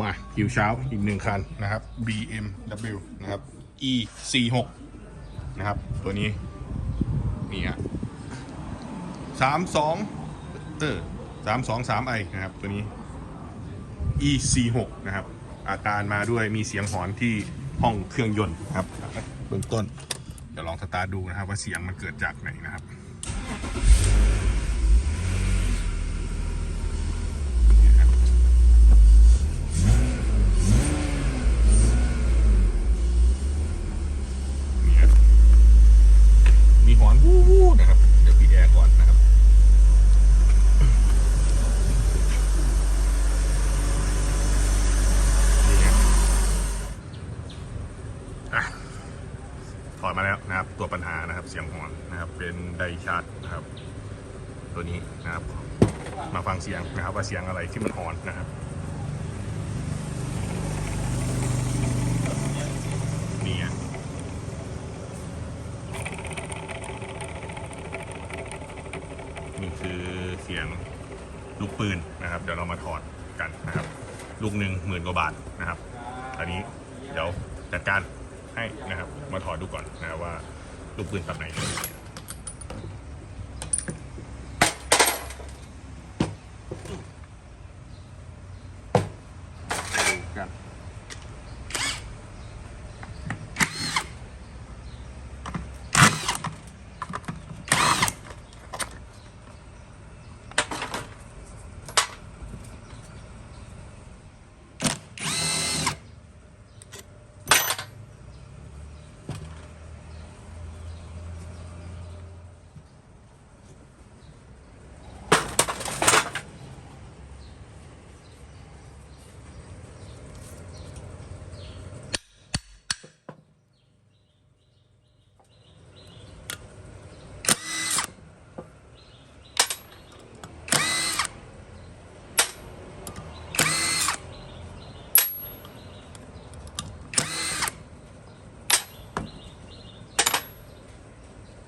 มาคิวเช้าอีกหนึ่งคันนะครับ BMW นะครับ E 4 6 นะครับ ตัวนี้ นี่ฮะสามสองเออสามสองสามไอนะครับ ตัวนี้ E 4 6 นะครับ อาการมาด้วยมีเสียงหอนที่ห้องเครื่องยนต์นะครับเบื้องต้นเดี๋ยวลองสตาร์ทดูนะครับ ว่าเสียงมันเกิดจากไหนนะครับ นี่ครับมีหอนวู้วู้นะครับ เดี๋ยวปิดแอร์ก่อนนะครับ นี่ครับ อะถอดมาแล้วนะครับ ตัวปัญหานะครับ เสียงหอนนะครับ เป็นไดชาร์จนะครับ ตัวนี้นะครับ มาฟังเสียงนะครับ ว่าเสียงอะไรที่มันหอนนะครับ นี่อะนี่คือเสียงลูกปืนนะครับ เดี๋ยวเรามาถอดกันนะครับ ลูกหนึ่งหมื่นกว่าบาทนะครับ อันนี้เดี๋ยวจัดการ ให้นะครับ มาถอดดูก่อนนะว่าลูกปืนแบบไหนดูกัน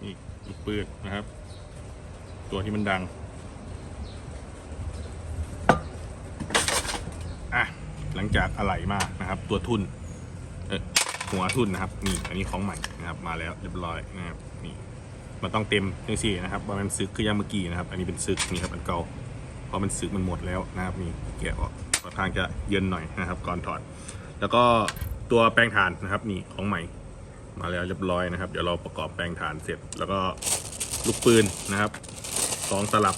อีกอีกปืนนะครับ ตัวที่มันดัง อะ หลังจากอะไหล่มานะครับ ตัวทุนเออหัวทุนนะครับ นี่ อันนี้ของใหม่นะครับ มาแล้วเรียบร้อยนะครับ นี่มันต้องเต็มจังสี่นะครับว่ามันซึกคือยังเมื่อกี้นะครับ อันนี้เป็นซึกนี่ครับอันเก่าเพราะมันซึกมันหมดแล้วนะครับนี่แกะออกค่อนข้างจะเย็นหน่อยนะครับ ก่อนถอด แล้วก็ตัวแปรงฐานนะครับ นี่ของใหม่ มาแล้วเรียบร้อยนะครับ เดี๋ยวเราประกอบแปลงฐานเสร็จ แล้วก็ลูกปืนนะครับสองตลับ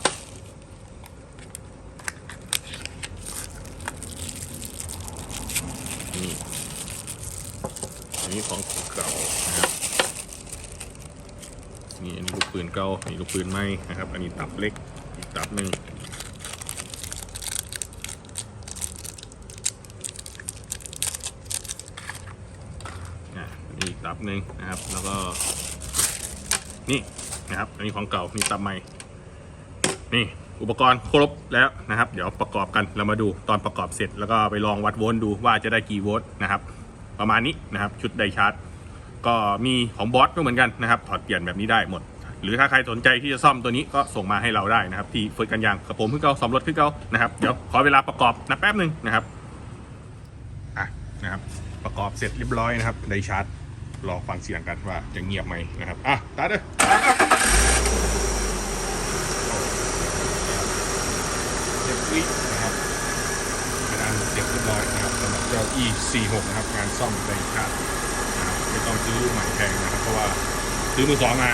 นี่อันนี้ของเก่านะครับนี่อันนี้ลูกปืนเก่าอันนี้ลูกปืนใหม่นะครับ อันนี้ตับเล็กอีกตับหนึ่งอะอันนี้อีกตั บหนึ่งนะครับ แล้วก็ นี่นะครับ อันนี้ของเก่านี่ตับใหม่ นี่อุปกรณ์ครบแล้วนะครับ เดี๋ยวประกอบกันเรามาดูตอนประกอบเสร็จ แล้วก็ไปลองวัดโวลต์ดูว่าจะได้กี่โวลต์นะครับ ประมาณนี้นะครับ ชุดไดชาร์จก็มีของบอสก็เหมือนกันนะครับ ถอดเปลี่ยนแบบนี้ได้หมด หรือถ้าใครสนใจที่จะซ่อมตัวนี้ก็ส่งมาให้เราได้นะครับ ที่เฟิร์สกันยางกับผมขึ้นเก่าซ่อมรถขึ้นเก่านะครับเดี๋ยวขอเวลาประกอบนะแป๊บหนึ่งนะครับอะนะครับ ประกอบเสร็จเรียบร้อยนะครับไดชาร์จ รอฟังเสียงกันว่าจะเงียบไหมนะครับ อะตัดเลยเรียบร้อยนะครับเป็นอันเสร็จเรียบร้อยนะครับสำหรับเจ้า e 4 6 นะครับงานซ่อมไดชาร์จนะครับไม่ต้องซื้อใหม่แพงนะครับ เพราะว่าซื้อมือสองมา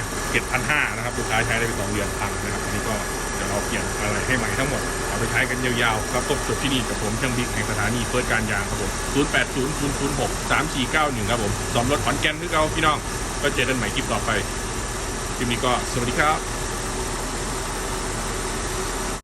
7,500นะครับลูกค้าใช้ได้ไปสองเดือนพังนะครับอันนี้ก็เดี๋ยวเราเปลี่ยนอะไรให้ใหม่ทั้งหมด ไปใช้กันยาวๆครับจบจบที่นี่กับผมช่างบิ๊กแห่งสถานีเปิดการยางครับผม 080 006 3491 ครับผมสอมรถขอนแก่นหรือเอาพี่น้อง ก็เจอกันใหม่คลิปต่อไปคลิปนี้ก็สวัสดีครับ